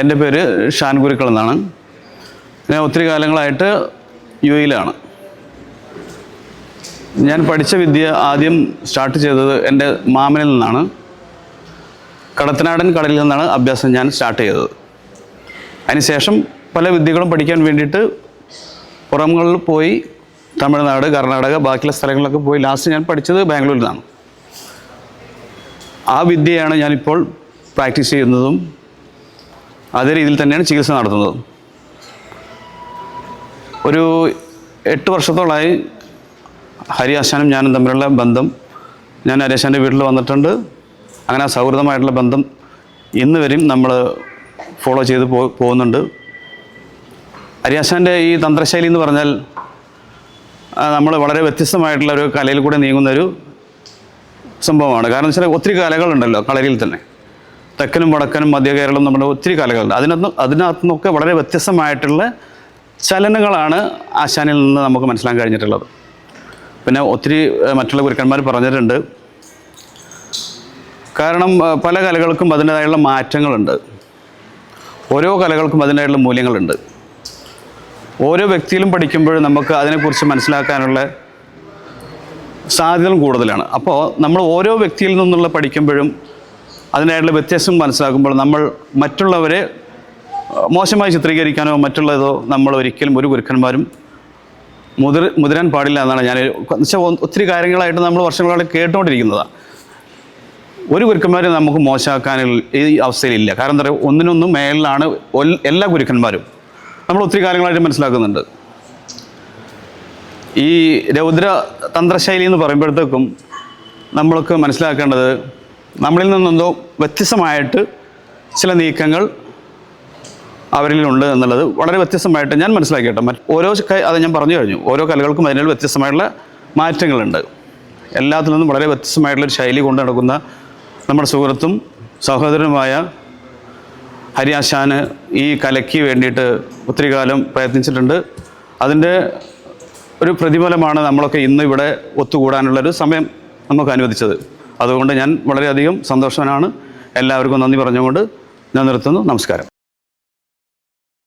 എന്റെ പേര് ഷാൻ ഗുരുക്കൾ എന്നാണ്. ഞാൻ ഒത്തിരി കാലങ്ങളായിട്ട് യു എയിലാണ്. ഞാൻ പഠിച്ച വിദ്യ ആദ്യം സ്റ്റാർട്ട് ചെയ്തത് എന്റെ മാമനിൽ നിന്നാണ്. കടത്തനാടൻ കടലിൽ നിന്നാണ് അഭ്യാസം ഞാൻ സ്റ്റാർട്ട് ചെയ്തത്. അതിനുശേഷം പല വിദ്യകളും പഠിക്കാൻ വേണ്ടിയിട്ട് പുറങ്ങളിൽ പോയി തമിഴ്നാട് കർണാടക ബാക്കിയുള്ള സ്ഥലങ്ങളിലൊക്കെ പോയി ലാസ്റ്റ് ഞാൻ പഠിച്ചത് ബാംഗ്ലൂരിൽ നിന്നാണ്. ആ വിദ്യയാണ് ഞാനിപ്പോൾ പ്രാക്ടീസ് ചെയ്യുന്നതും അതേ രീതിയിൽ തന്നെയാണ് ചികിത്സ നടത്തുന്നത്. ഒരു എട്ട് വർഷത്തോളമായി ഹരി ആശാനും ഞാനും തമ്മിലുള്ള ബന്ധം ഞാൻ ഹരിയാശാന്റെ വീട്ടിൽ വന്നിട്ടുണ്ട്. അങ്ങനെ സൗഹൃദമായിട്ടുള്ള ബന്ധം ഇന്ന് വരെയും നമ്മൾ ഫോളോ ചെയ്ത് പോ പോകുന്നുണ്ട്. ഹരിയാശാന്റെ ഈ തന്ത്രശൈലി എന്ന് പറഞ്ഞാൽ നമ്മൾ വളരെ വ്യത്യസ്തമായിട്ടുള്ള ഒരു കലയിൽ കൂടെ നീങ്ങുന്നൊരു സംഭവമാണ്. കാരണം വെച്ചാൽ ഒത്തിരി കലകളുണ്ടല്ലോ കളരിയിൽ തന്നെ. തെക്കനും വടക്കനും മധ്യ കേരളം നമ്മുടെ ഒത്തിരി കലകളുണ്ട് അതിനൊന്നും അതിനകത്തു നിന്നൊക്കെ വളരെ വ്യത്യസ്തമായിട്ടുള്ള ചലനങ്ങളാണ് ആശാനിൽ നിന്ന് നമുക്ക് മനസ്സിലാക്കാൻ കഴിഞ്ഞിട്ടുള്ളത്. പിന്നെ ഒത്തിരി മറ്റുള്ള ഗുരുക്കന്മാർ പറഞ്ഞിട്ടുണ്ട്. കാരണം പല കലകൾക്കും അതിന്റേതായുള്ള മാറ്റങ്ങളുണ്ട്. ഓരോ കലകൾക്കും അതിന്റെതായുള്ള മൂല്യങ്ങളുണ്ട്. ഓരോ വ്യക്തിയിലും പഠിക്കുമ്പോൾ നമുക്ക് അതിനെക്കുറിച്ച് മനസ്സിലാക്കാനുള്ള സാധ്യതകളും കൂടുതലാണ്. അപ്പോൾ നമ്മൾ ഓരോ വ്യക്തിയിൽ നിന്നുള്ള പഠിക്കുമ്പോഴും അതിനായിട്ടുള്ള വ്യത്യാസം മനസ്സിലാക്കുമ്പോൾ നമ്മൾ മറ്റുള്ളവരെ മോശമായി ചിത്രീകരിക്കാനോ മറ്റുള്ളതോ നമ്മൾ ഒരിക്കലും ഒരു ഗുരുക്കന്മാരും മുതിർ മുതിരാൻ പാടില്ല എന്നാണ് ഞാൻ വെച്ചാൽ ഒത്തിരി കാര്യങ്ങളായിട്ട് നമ്മൾ വർഷങ്ങളായിട്ട് കേട്ടുകൊണ്ടിരിക്കുന്നതാണ് ഒരു ഗുരുക്കന്മാരെ നമുക്ക് മോശമാക്കാൻ ഈ അവസ്ഥയിലില്ല. കാരണം എന്താ പറയുക ഒന്നിനൊന്നും മേളിലാണ് ഒൽ- എല്ലാ ഗുരുക്കന്മാരും. നമ്മൾ ഒത്തിരി കാര്യങ്ങളായിട്ട് മനസ്സിലാക്കുന്നുണ്ട്. ഈ രൗദ്ര തന്ത്രശൈലി എന്ന് പറയുമ്പോഴത്തേക്കും നമ്മൾക്ക് മനസ്സിലാക്കേണ്ടത് നമ്മളിൽ നിന്നെന്തോ വ്യത്യസ്തമായിട്ട് ചില നീക്കങ്ങൾ അവരിലുണ്ട് എന്നുള്ളത് വളരെ വ്യത്യസ്തമായിട്ട് ഞാൻ മനസ്സിലാക്കി കേട്ടോ മറ്റ് ഓരോ അത് ഞാൻ പറഞ്ഞു കഴിഞ്ഞു. ഓരോ കലകൾക്കും അതിനുള്ള വ്യത്യസ്തമായിട്ടുള്ള മാറ്റങ്ങളുണ്ട്. എല്ലാത്തിൽ നിന്നും വളരെ വ്യത്യസ്തമായിട്ടുള്ളൊരു ശൈലി കൊണ്ട് നടക്കുന്ന നമ്മുടെ സുഹൃത്തും സഹോദരനുമായ ഹരിയാശാന് ഈ കലയ്ക്ക് വേണ്ടിയിട്ട് ഒത്തിരി കാലം പ്രയത്നിച്ചിട്ടുണ്ട്. അതിന്റെ ഒരു പ്രതിഫലമാണ് നമ്മളൊക്കെ ഇന്ന് ഇവിടെ ഒത്തുകൂടാനുള്ളൊരു സമയം നമുക്ക് അനുവദിച്ചത്. അതുകൊണ്ട് ഞാൻ വളരെയധികം സന്തോഷവാനാണ്. എല്ലാവർക്കും നന്ദി പറഞ്ഞുകൊണ്ട് ഞാൻ നിർത്തുന്നു. നമസ്കാരം.